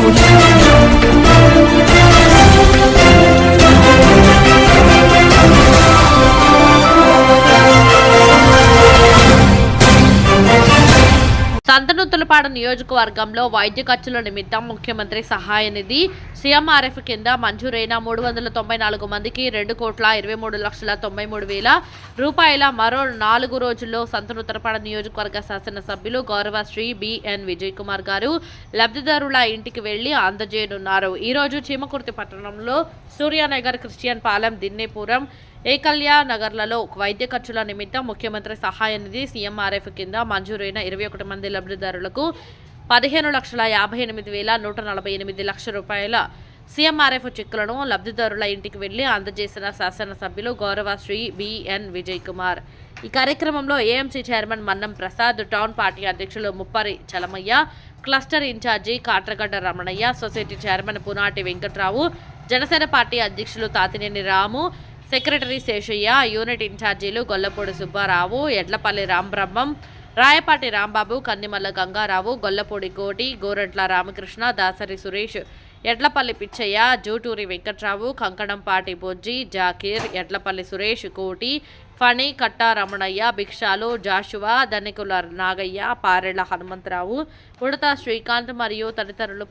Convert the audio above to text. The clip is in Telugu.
Saúde. సంతనూతులపాడు నియోజకవర్గంలో వైద్య ఖర్చుల నిమిత్తం ముఖ్యమంత్రి సహాయ నిధి సీఎంఆర్ఎఫ్ కింద మంజూరైన మూడు వందల తొంభై నాలుగు మందికి రెండు కోట్ల ఇరవై మూడు లక్షల తొంభై మూడు వేల రూపాయల మరో నాలుగు రోజుల్లో సంతనూతలపాడు నియోజకవర్గ శాసనసభ్యులు గౌరవ శ్రీ బిఎన్ విజయ్ కుమార్ గారు లబ్ధిదారుల ఇంటికి వెళ్ళి అందజేయనున్నారు. ఈరోజు చీమకుర్తి పట్టణంలో సూర్యానగర్ క్రిస్టియన్ పాలెం దిన్నేపురం ఏకల్య నగర్లలో వైద్య ఖర్చుల నిమిత్తం ముఖ్యమంత్రి సహాయ నిధి సీఎంఆర్ఎఫ్ కింద మంజూరైన ఇరవై ఒకటి మంది లబ్ధిదారులకు పదిహేను లక్షల యాభై ఎనిమిది వేల నూట నలభై ఎనిమిది లక్షల రూపాయల సీఎంఆర్ఎఫ్ చెక్కులను లబ్ధిదారుల ఇంటికి వెళ్ళి అందజేసిన శాసనసభ్యులు గౌరవ శ్రీ బిఎన్ విజయ్ కుమార్ ఈ కార్యక్రమంలో AMC chairman Mannam Prasad town party అధ్యక్షులు Muppari Chalamayya cluster in charge Katragadda Ramanayya society chairman Punati Venkatrao Janasena party అధ్యక్షులు తాతినేని రాము సెక్రటరీ శేషయ్య యూనిట్ ఇన్ఛార్జీలు గొల్లపూడి సుబ్బారావు ఎడ్లపల్లి రాంబ్రహ్మం రాయపాటి రాంబాబు కందిమల్ల గంగారావు గొల్లపూడి కోటి గోరట్ల రామకృష్ణ దాసరి సురేష్ ఎడ్లపల్లి పిచ్చయ్య జూటూరి వెంకట్రావు కంకణంపాటి బొజ్జి జాకీర్ ఎడ్లపల్లి సురేష్ కోటి ఫణి కట్ట రమణయ్య భిక్షాలు జాషువా ధనికుల నాగయ్య పారెళ్ళ హనుమంతరావు ఉడత శ్రీకాంత్ మరియు తదితరులు